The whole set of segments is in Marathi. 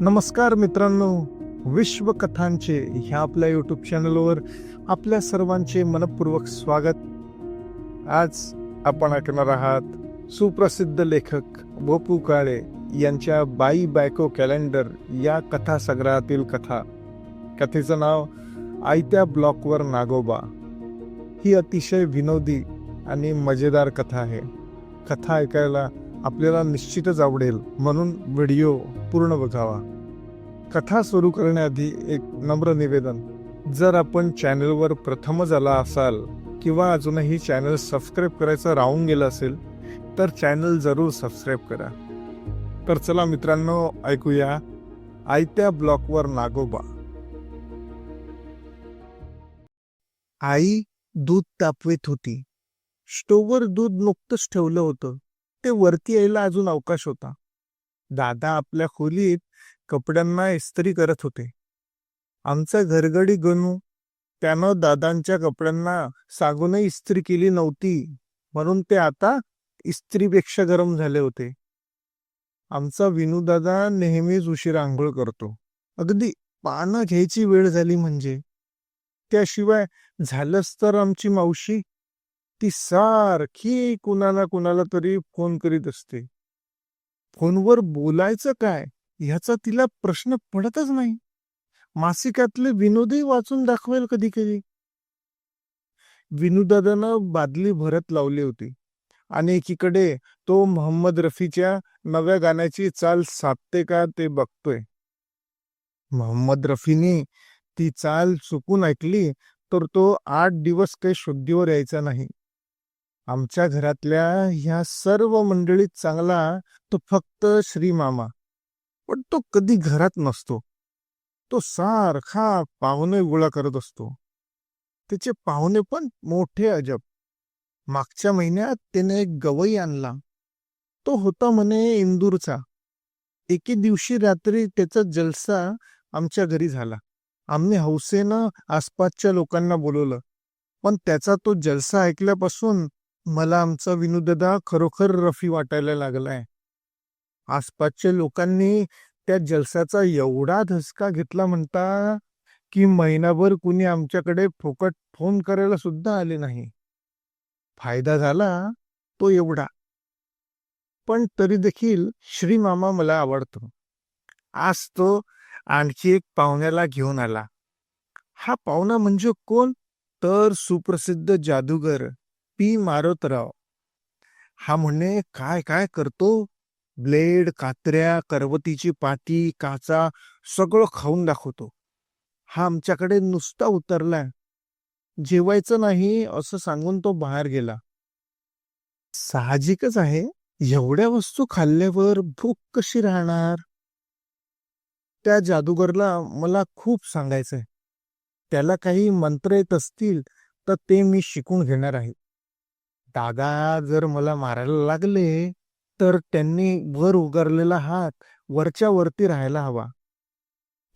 नमस्कार मित्रांनो विश्वकथांचे ह्या आपल्या यूट्यूब चॅनलवर आपल्या सर्वांचे मनपूर्वक स्वागत. आज आपण ऐकणार आहात सुप्रसिद्ध लेखक भोपू काळे यांच्या बाई बायको कॅलेंडर या कथा संग्रहातील कथा. कथेचं नाव आयत्या ब्लॉकवर नागोबा. ही अतिशय विनोदी आणि मजेदार कथा आहे. कथा ऐकायला आपल्याला निश्चितच आवडेल म्हणून व्हिडिओ पूर्ण बघावा. कथा सुरू करण्याआधी एक नम्र निवेदन. जर आपण चॅनलवर प्रथमच आला असाल किंवा अजूनही चॅनल सबस्क्राईब करायचं राहून गेलं असेल तर चॅनल जरूर सबस्क्राईब करा. तर चला मित्रांनो ऐकूया आयत्या ब्लॉकवर नागोबा. आई दूध तापवीत होती. स्टोवर दूध नुकतंच ठेवलं होतं. ते वरती यायला अजून अवकाश होता. दादा आपल्या खोलीत कपड्यांना इस्त्री करत होते. आमचा घरगडी गणू त्यानं दादांच्या कपड्यांना सांगूनही इस्त्री केली नव्हती म्हणून ते आता इस्त्रीपेक्षा गरम झाले होते. आमचा विनू दादा नेहमीच उशिरा आंघोळ करतो. अगदी पानं घ्यायची वेळ झाली म्हणजे. त्याशिवाय झालंच तर आमची मावशी ती सारखी कुणाला कुणाला तरी फोन करीत असते. फोनवर बोलायचं काय? ह्याचा तिला प्रश्न पडतच नाही. मासिकातले विनोदही वाचून दाखवेल कधी कधी विनोदादानं बादली भरत लावली होती. आणि एकीकडे तो मोहम्मद रफीच्या नव्या गाण्याची चाल साधते का ते बघतोय. मोहम्मद रफीने ती चाल चुकून ऐकली तर तो आठ दिवस काही शुद्धीवर यायचा नाही. आमच्या घरातल्या ह्या सर्व मंडळीत चांगला तो फक्त श्री मामा. पण तो कधी घरात नसतो. तो सारखा पाहुणे गोळा करत असतो. त्याचे पाहुणे पण मोठे अजब. मागच्या महिन्यात त्याने एक गवई आणला. तो होता म्हणे इंदूरचा. एके दिवशी रात्री त्याचा जलसा आमच्या घरी झाला. आम्ही हौसेनं आसपासच्या लोकांना बोलवलं. पण त्याचा तो जलसा ऐकल्यापासून मला आमचा विनोददा खरोखर रफी वाटायला लागलाय. आसपासच्या लोकांनी त्या जलसाचा एवढा धसका घेतला म्हणता की महिनाभर कुणी आमच्याकडे फुकट फोन करायला सुद्धा आले नाही. फायदा झाला तो एवढा. पण तरी देखील श्री मामा मला आवडतो. आज तो आणखी एक पाहुण्याला घेऊन आला. हा पाहुणा म्हणजे कोण? तर सुप्रसिद्ध जादूगर. पी मारोतराव हा म्हणे काय काय करतो? ब्लेड कात्र्या करवतीची पाती काचा सगळं खाऊन दाखवतो. हा आमच्याकडे नुसता उतरलाय. जेवायचं नाही असं सांगून तो बाहेर गेला. साहजिकच आहे. एवढ्या वस्तू खाल्ल्यावर भूक कशी राहणार? त्या जादूगरला मला खूप सांगायचंय. त्याला काही मंत्र येत असतील तर ते मी शिकून घेणार आहे. दादा जर मला मारायला लागले तर त्यांनी वर उगारलेला हात वरच्या वरती राहायला हवा.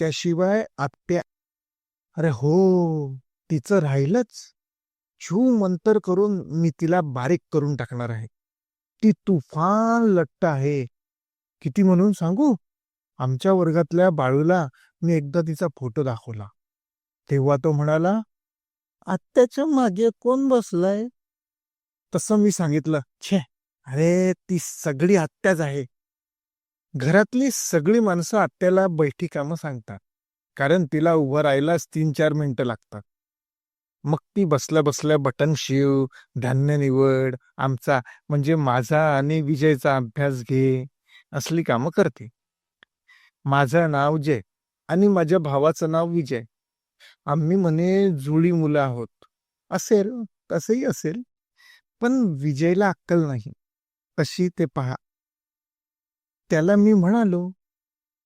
त्याशिवाय आत्या अरे हो तिचं राहीलच. छू मंतर करून मी तिला बारीक करून टाकणार आहे. ती तुफान लट्ट आहे. किती म्हणून सांगू? आमच्या वर्गातल्या बाळूला मी एकदा तिचा फोटो दाखवला. तेव्हा तो म्हणाला आत्याच्या मागे कोण बसलाय? तसं मी सांगितलं छे अरे ती सगळी आत्याच आहे. घरातली सगळी माणसं आत्याला बैठी कामं सांगतात कारण तिला उभं राहायलाच तीन चार मिनिटं लागतात. मग ती बसल्या बसल्या बटन शिव धान्य निवड आमचा म्हणजे माझा आणि विजयचा अभ्यास घे असली कामं करते. माझं नाव जय आणि माझ्या भावाचं नाव विजय. आम्ही म्हणे जुळी मुलं आहोत. असेल तसंही असेल. पण विजयला अक्कल नाही. कशी ते पहा. त्याला मी म्हणालो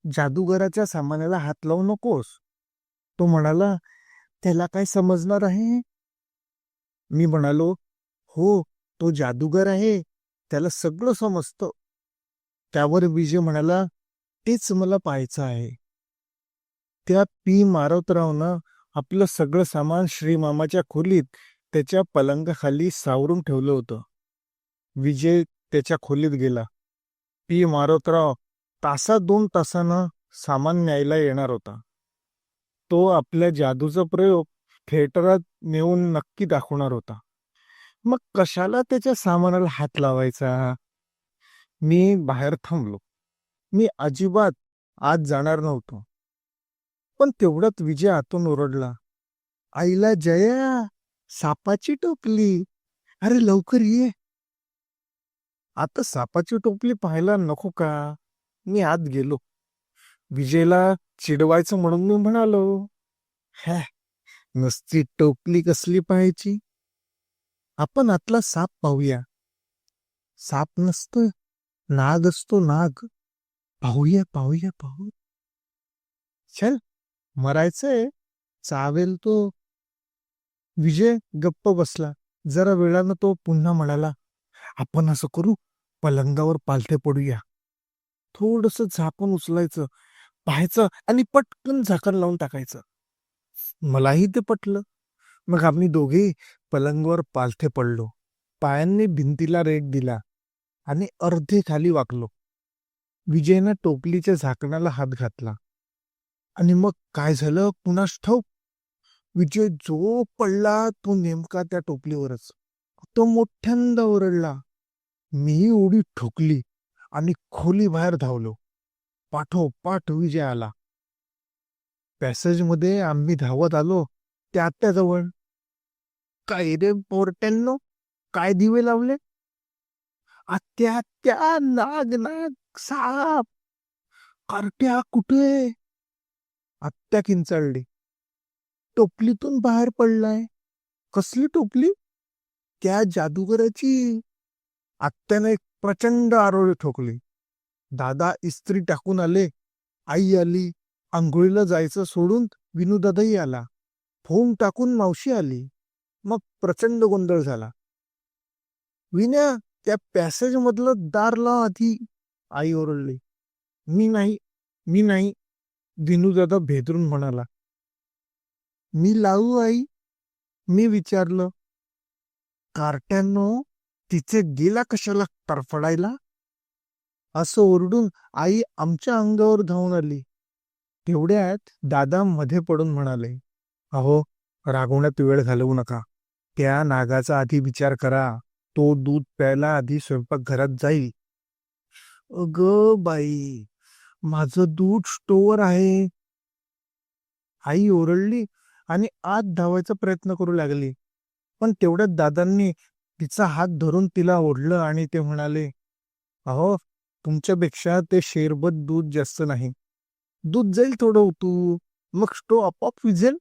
जादूगराच्या सामानाला हात लावू नकोस. तो म्हणाला त्याला काय समजणार आहे? मी म्हणालो हो तो जादूगर आहे त्याला सगळं समजतं. त्यावर विजय म्हणाला तेच मला पाहायचं आहे. त्या पी मारवतरावनं आपलं सगळं सामान श्रीमामाच्या खोलीत त्याच्या पलंगाखाली सावरून ठेवलं होतं. विजय त्याच्या खोलीत गेला. पी. मारोतराव तासा दोन तासानं सामान न्यायला येणार होता. तो आपल्या जादूचा प्रयोग थिएटरात नेऊन नक्की दाखवणार होता. मग कशाला त्याच्या सामानाला हात लावायचा? मी बाहेर थांबलो. मी अजिबात आत जाणार नव्हतो. पण तेवढ्यात विजय आतून ओरडला. आईला जया सापाची टोपली. अरे लवकर ये. आता सापाची टोपली पाहायला नको का? मी आत गेलो. विजयला चिडवायचं म्हणून मी म्हणालो हॅ नुसती टोपली कसली पाहायची? आपण आतला साप पाहूया. साप नसतो नाग असतो नाग. पाहूया पाहूया पाहू. चल मरायचंय. चावेल तो विजय गप्प बसला. जरा वेळानं तो पुन्हा म्हणाला आपण असं करू पलंगावर पालथे पडूया. थोडस झाकून उचलायचं पाहायचं आणि पटकन झाकण लावून टाकायचं. मलाही ते पटलं. मग आम्ही दोघे पलंगावर पालथे पडलो. पायांनी भिंतीला रेट दिला आणि अर्धे खाली वाकलो. विजयनं टोपलीच्या झाकणाला हात घातला. आणि मग काय झालं? कुणास ठाऊक? विजय जो पडला तो नेमका त्या टोपलीवरच. तो मोठ्यांदा ओरडला. मीही उडी ठोकली आणि खोली बाहेर धावलो. पाठोपाठ विजय आला पॅसेजमध्ये आम्ही धावत आलो त्या त्याजवळ काय रे पोरट्यांनो? काय दिवे लावले? आत्या त्या नाग नाग साप. कार्ट्या कुठे? आत्या किंचाळली. टोपलीतून बाहेर पडलाय? कसली टोपली? त्या जादूगराची आत्याने एक प्रचंड आरोळी ठोकली. दादा इस्त्री टाकून आले. आई आली. आंघोळीला जायचं सोडून विनूदादाही आला. फोम टाकून मावशी आली. मग प्रचंड गोंधळ झाला. विन्या त्या पॅसेज मधलं दार लाव आधी आई ओरडली. मी नाही मी नाही विनूदादा भेदरून म्हणाला. मी लावू आई. मी विचारलं कार्ट्यानो तिचे गेला कशाला तरफडायला असं ओरडून आई आमच्या अंगावर धावून आली. तेवढ्यात दादा मध्ये पडून म्हणाले अहो रागवण्यात वेळ घालवू नका. त्या नागाचा आधी विचार करा. तो दूध प्यायला आधी स्वयंपाकघरात जाईल. अग बाई माझं दूध स्टोअर आहे. आई ओरडली आणि आत धावायचा प्रयत्न करू लागली. पण तेवढ्यात दादांनी तिचा हात धरून तिला ओढलं आणि ते म्हणाले अहो तुमच्यापेक्षा ते शेरबत दूध जास्त नाही. दूध जाईल थोडं उतू मग तो आपोआप विजेल.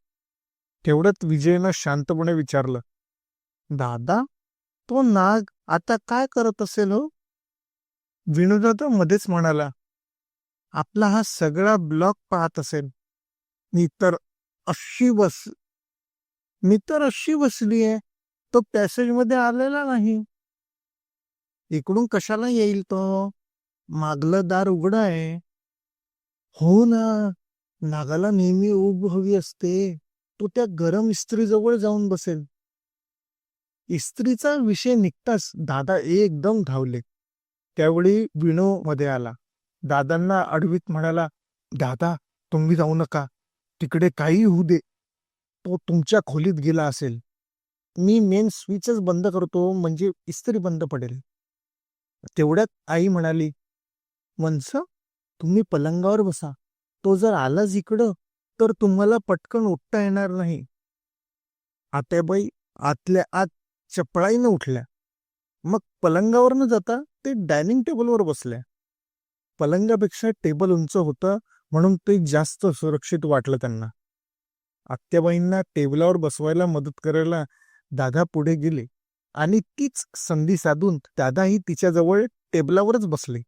तेवढ्यात विजयनं शांतपणे विचारलं दादा तो नाग आता काय करत असेल हो? तर मध्येच म्हणाला आपला हा सगळा ब्लॉक पाहत असेल. मी तर अशी बस मी तर अशी बसली आहे तो पॅसेजमध्ये आलेला नाही. इकडून कशाला येईल तो? मागलं दार उघड आहे. हो ना नागाला नेहमी उब हवी असते. तो त्या गरम इस्त्रीजवळ जाऊन बसेल. इस्त्रीचा विषय निघताच दादा एकदम धावले. त्यावेळी विणो मध्ये आला. दादांना अडवीत म्हणाला दादा तुम्ही जाऊ नका. तिकडे काही होऊ दे. तो तुमच्या खोलीत गेला असेल. मी मेन स्विचच बंद करतो म्हणजे इस्त्री बंद पडेल. तेवढ्यात आई म्हणाली वंस तुम्ही पलंगावर बसा. तो जर आलाच इकडं तर तुम्हाला पटकन उठता येणार नाही. आत्याबाई आतल्या आत चपळाईनं उठल्या. मग पलंगावर न जाता ते डायनिंग टेबलवर बसल्या. पलंगापेक्षा टेबल उंच होतं म्हणून ते जास्त सुरक्षित वाटलं त्यांना. आत्याबाईंना टेबलावर बसवायला मदत करायला दादा पुढे गेले आणि तीच संधी साधून दादाही तिच्याजवळ टेबलावरच बसले.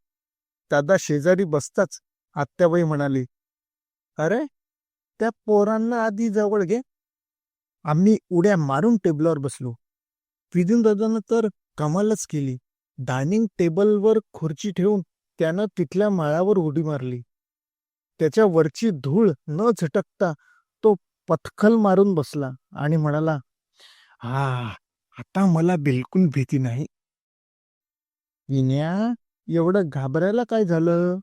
दादा शेजारी बसताच आत्याबाई म्हणाली अरे त्या पोरांना आधी जवळ घे. आम्ही उड्या मारून टेबलावर बसलो. विदिन दादानं तर कमालच केली. डायनिंग टेबलवर खुर्ची ठेवून त्यानं तिथल्या माळावर उडी मारली. त्याच्यावरची धूळ न झटकता तो पथखल मारून बसला आणि म्हणाला हा आता मला बिलकुल भीती नाही. विन्या एवढं घाबरायला काय झालं?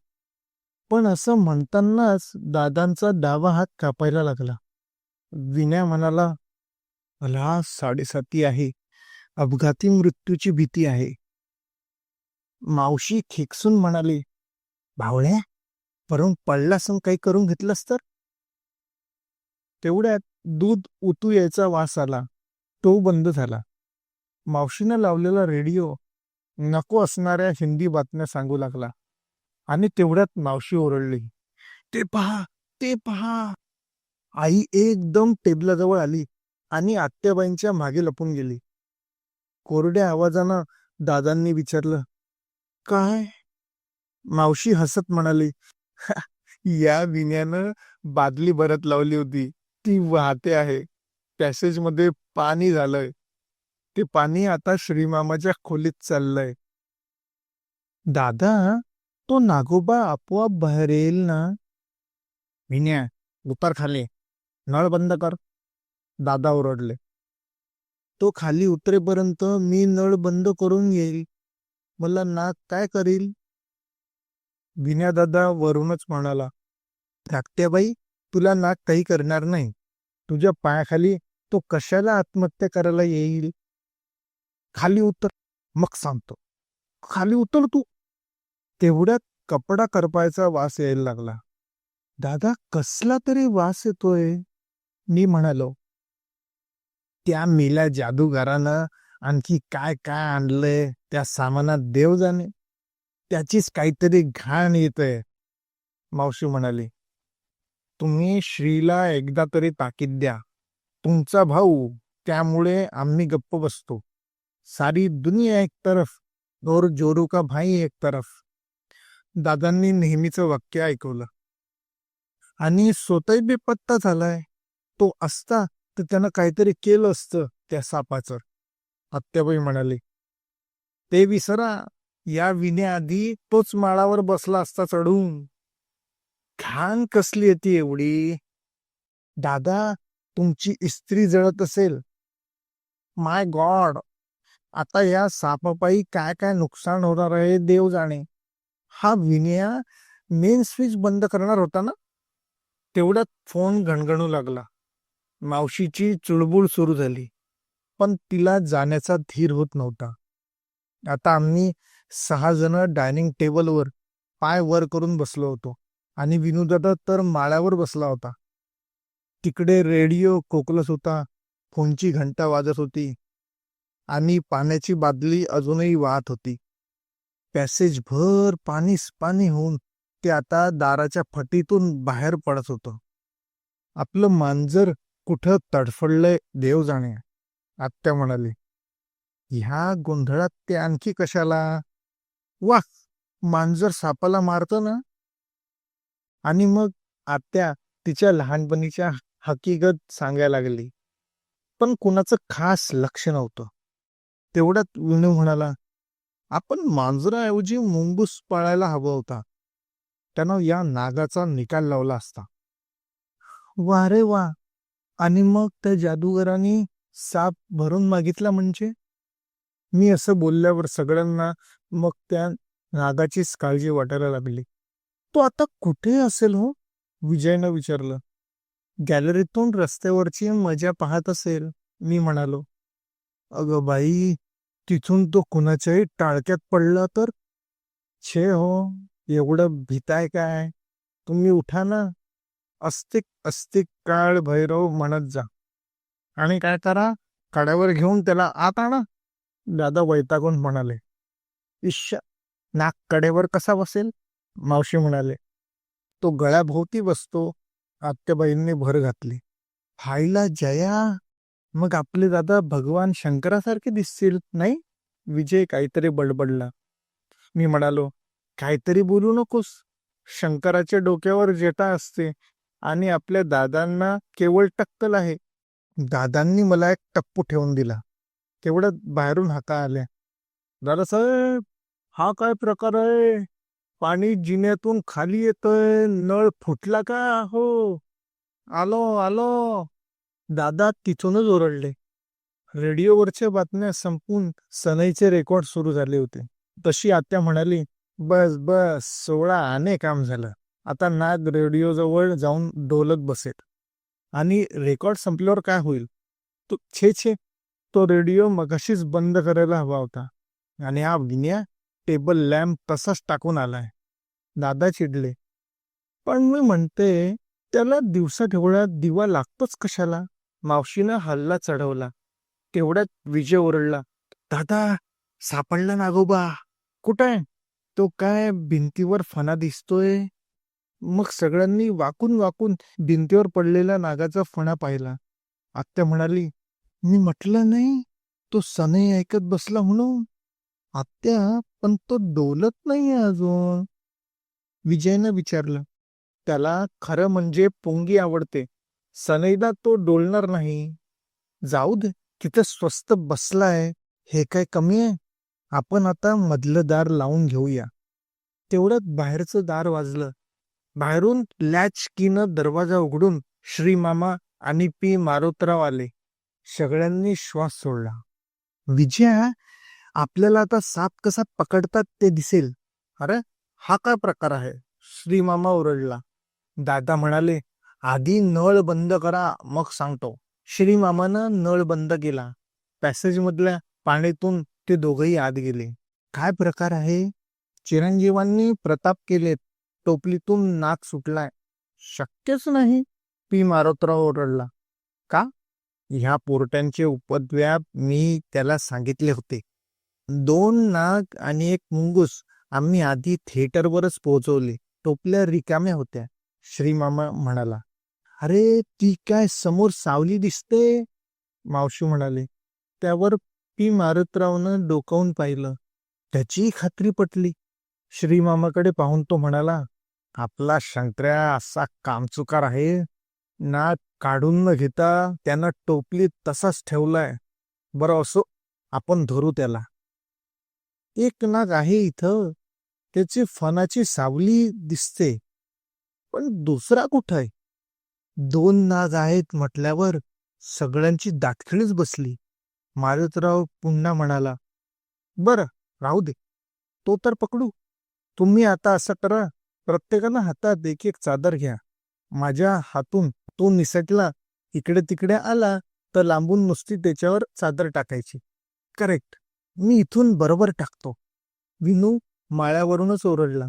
पण असं म्हणतानाच दादांचा डावा हात कापायला लागला. विन्या म्हणाला मला साडेसाती आहे. अपघाती मृत्यूची भीती आहे. मावशी खेकसून म्हणाली भावळ्या भरून पडलासन काही करून घेतलंस तर? तेवढ्यात दूध उतू यायचा वास आला. तो बंद झाला. मावशीनं लावलेला रेडिओ नको असणाऱ्या हिंदी बातम्या सांगू लागला आणि तेवढ्यात मावशी ओरडली. ते पहा ते पहा. आई एकदम टेबलाजवळ आली आणि आत्याबाईंच्या मागे लपून गेली. कोरड्या आवाजानं दादांनी विचारलं काय? मावशी हसत म्हणाली या विण्यानं बादली भरत लावली होती. ती वाहते आहे. पॅसेजमध्ये पाणी झालंय. ते पाणी आता श्रीमामाच्या खोलीत चाललंय. दादा तो नागोबा आपोआप बाहेर येईल ना? विन्या उतर खाली. नळ बंद कर. दादा ओरडले. तो खाली उतरेपर्यंत मी नळ बंद करून येईल मला नाक काय करील? विन्या दादा वरूनच म्हणाला धाकट्याबाई तुला नाक काही करणार नाही. तुझ्या पायाखाली तो कशाला आत्महत्या करायला येईल? खाली उतर. मग सांगतो. खाली उतर तू. तेवढ्यात कपडा करपायचा वास यायला लागला. दादा कसला तरी वास येतोय? मी म्हणालो. त्या मेल्या जादूगारानं आणखी काय काय आणलंय? त्या सामानात देव जाणे. त्याचीच काहीतरी घाण येतय. मावशी म्हणाली तुम्ही श्रीला एकदा तरी ताकीद द्या. तुमचा भाऊ त्यामुळे आम्ही गप्प बसतो. सारी दुनिया एक तरफ और जोरू का भाई एक तरफ. दादांनी नेहमीचं वाक्य ऐकवलं. आणि स्वतःही बेपत्ता झालाय. तो असता तर त्यानं काहीतरी केलं असतं त्या सापाचं. आत्याबाई म्हणाली ते विसरा. या विण्याआधी तोच माळावर बसला असता चढून. घाण कसली येते एवढी? दादा तुमची इस्त्री जळत असेल. My god! आता या सापापायी काय काय नुकसान होणार आहे देव जाणे. हा विनया मेन स्विच बंद करणार होता ना? तेवढ्यात फोन घणघणू लागला. मावशीची चुळबुळ सुरू झाली पण तिला जाण्याचा धीर होत नव्हता. आता आम्ही सहा जण डायनिंग टेबलवर पाय वर करून बसलो होतो आणि विनोदादा तर माळ्यावर बसला होता. तिकडे रेडिओ खोकलत होता फोनची घंटा वाजत होती. आणि पाण्याची बादली अजूनही वाहत होती. पॅसेज भर पाणीस पाणी होऊन ते आता दाराच्या फटीतून बाहेर पडत होतं. आपलं मांजर कुठं तडफडलंय देव जाणे आत्या म्हणाली. ह्या गोंधळात ते आणखी कशाला? वा मांजर सापाला मारतं ना? आणि मग आत्या तिच्या लहानपणीच्या हकीकत सांगायला लागली पण कुणाचं खास लक्ष नव्हतं. तेवढ्यात विणू म्हणाला आपण मांजराऐवजी मुंगूस पाळायला हवा होता. त्यानं या नागाचा निकाल लावला असता. वा रे वा आणि मग त्या जादूगरांनी साप भरून मागितला म्हणजे? मी असं बोलल्यावर सगळ्यांना मग त्या नागाचीच काळजी वाटायला लागली. तो आता कुठे असेल हो? विजयनं विचारलं. गॅलरीतून रस्त्यावरची मजा पाहत असेल मी म्हणालो. अगं बाई तिथून तो कुणाच्याही टाळक्यात पडला तर? छे हो एवढं भीताय काय? तुम्ही उठा ना. अस्तिक अस्तिक काळ भैरव म्हणत जा. आणि काय करा कड्यावर घेऊन त्याला आत आणा. दादा वैतागून म्हणाले इश्य नाक कडेवर कसा बसेल? मावशी म्हणाले तो गळ्याभोवती बसतो. आत्याबाईंनी भर घातली हायला जया मग आपले दादा भगवान शंकरासारखे दिसतील नाही? विजय काहीतरी बडबडला मी म्हणालो काहीतरी बोलू नकोस शंकराच्या डोक्यावर जेटा असते आणि आपल्या दादांना केवळ टक्कल आहे. दादांनी मला एक टप्पू ठेवून दिला तेवढ्यात बाहेरून हाका आल्या. दादासाहेब हा काय प्रकार आहे? पाणी जिन्यातून खाली येतंय नळ फुटला का? हो. आलो आलो. दादा तिथूनच ओरडले. रेडिओवरच्या बातम्या संपून सनईचे रेकॉर्ड सुरू झाले होते. तशी आत्या म्हणाली बस बस सोळा आणे काम झालं. आता नाग रेडिओजवळ जाऊन डोलत बसेल. आणि रेकॉर्ड संपल्यावर काय होईल? तो छे छे तो रेडिओ मगाशीच बंद करायला हवा होता. आणि हा विन्या टेबल लॅम्प तसाच टाकून आलाय. दादा चिडले. पण मी म्हणते त्याला दिवसा ठेवळ्यात दिवा लागतोच कशाला? मावशीनं हल्ला चढवला. तेवढ्यात विजय ओरडला. दादा सापडला नागोबा. कुठं तो काय भिंतीवर फणा दिसतोय? मग सगळ्यांनी वाकून वाकून भिंतीवर पडलेला नागाचा फणा पाहिला. आत्या म्हणाली मी म्हटलं नाही तो सनई ऐकत बसला म्हणून. आत्या पण तो डोलत नाहीये अजून. विजयनं विचारलं त्याला खरं म्हणजे पोंगी आवडते. सनईला तो डोलणार नाही. जाऊ दे तिथे स्वस्त बसलाय हे काय कमी आहे? आपण आता मधलं दार लावून घेऊया. तेवढ्यात बाहेरचं दार वाजलं. बाहेरून लॅच कीनं दरवाजा उघडून श्रीमामा आणि पी मारोतराव आले. सगळ्यांनी श्वास सोडला. विजया आपल्याला आता साप कसा पकडतात ते दिसेल. अरे हा काय प्रकार आहे? श्रीमामा ओरडला. दादा म्हणाले आधी नळ बंद करा मग सांगतो. श्रीमामानं नळ बंद केला. पॅसेज मधल्या पाण्यातून ते दोघही आत गेले. काय प्रकार आहे? चिरंजीवांनी प्रताप केलेत. टोपलीतून नाक सुटलाय. शक्यच नाही पी मारोतराव ओरडला. का? ह्या पोरट्यांचे उपद्व्याप मी त्याला सांगितले होते. दोन नाग आणि एक मुंगूस आम्ही आधी थिएटरवरच पोहोचवले. टोपल्या रिकाम्या होत्या श्रीमामा म्हणाला. अरे ती काय समोर सावली दिसते? मावशी म्हणाले. त्यावर पी. मारुतरावनं डोकावून पाहिलं. त्याची खात्री पटली. श्रीमामाकडे पाहून तो म्हणाला आपला शंकर्या असा कामचुकार आहे. नाक काढून न घेता त्यानं टोपलीत तसाच ठेवलाय. बरं असो आपण धरू त्याला. एक नाग आहे इथं त्याची फणाची सावली दिसते. पण दुसरा कुठं आहे? दोन नाग आहेत म्हटल्यावर सगळ्यांची दाटखिळीच बसली. मारुतराव पुन्हा म्हणाला बरं राहू दे. तो तर पकडू. तुम्ही आता असं करा. प्रत्येकानं हातात एक एक चादर घ्या. माझ्या हातून तो निसटला इकडे तिकडे आला तर लांबून नुसती त्याच्यावर चादर टाकायची. करेक्ट. मी इथून बरोबर टाकतो. विनू माळ्यावरूनच ओरडला.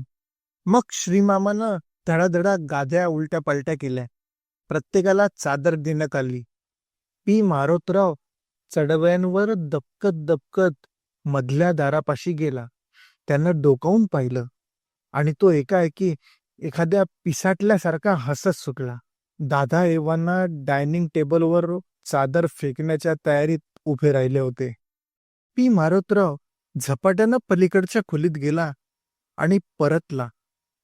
मग श्रीमामानं धडाधडा गाद्या उलट्या पलट्या केल्या. प्रत्येकाला चादर देण्यात आली. पी. मारोतराव चढव्यांवर दबकत दबकत मधल्या दारापाशी गेला. त्यानं डोकावून पाहिलं. आणि तो एकाएकी एखाद्या पिसाटल्यासारखा हसत सुटला. दादा एव्हाना डायनिंग टेबलवर चादर फेकण्याच्या तयारीत उभे राहिले होते. पी मारोतराव झपाट्यानं पलीकडच्या खोलीत गेला आणि परतला.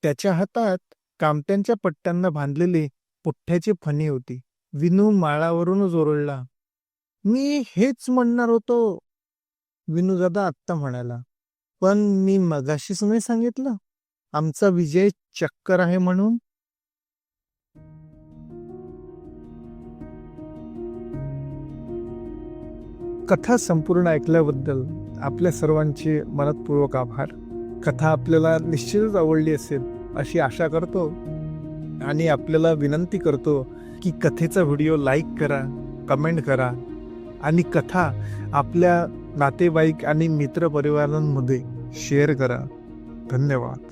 त्याच्या हातात कामत्यांच्या पट्ट्यांना बांधलेली पुठ्ठ्याची फणी होती. विनू माळावरूनच ओरडला मी हेच म्हणणार होतो. विनू दादा आत्ता म्हणाला पण मी मगाशीच नाही सांगितलं? आमचा विजय चक्कर आहे म्हणून कथा संपूर्ण ऐकल्याबद्दल आपल्या सर्वांचे मनपूर्वक आभार. कथा आपल्याला निश्चितच आवडली असेल अशी आशा करतो आणि आपल्याला विनंती करतो की कथेचा व्हिडिओ लाईक करा कमेंट करा आणि कथा आपल्या नातेवाईक आणि मित्रपरिवारांमध्ये शेअर करा. धन्यवाद.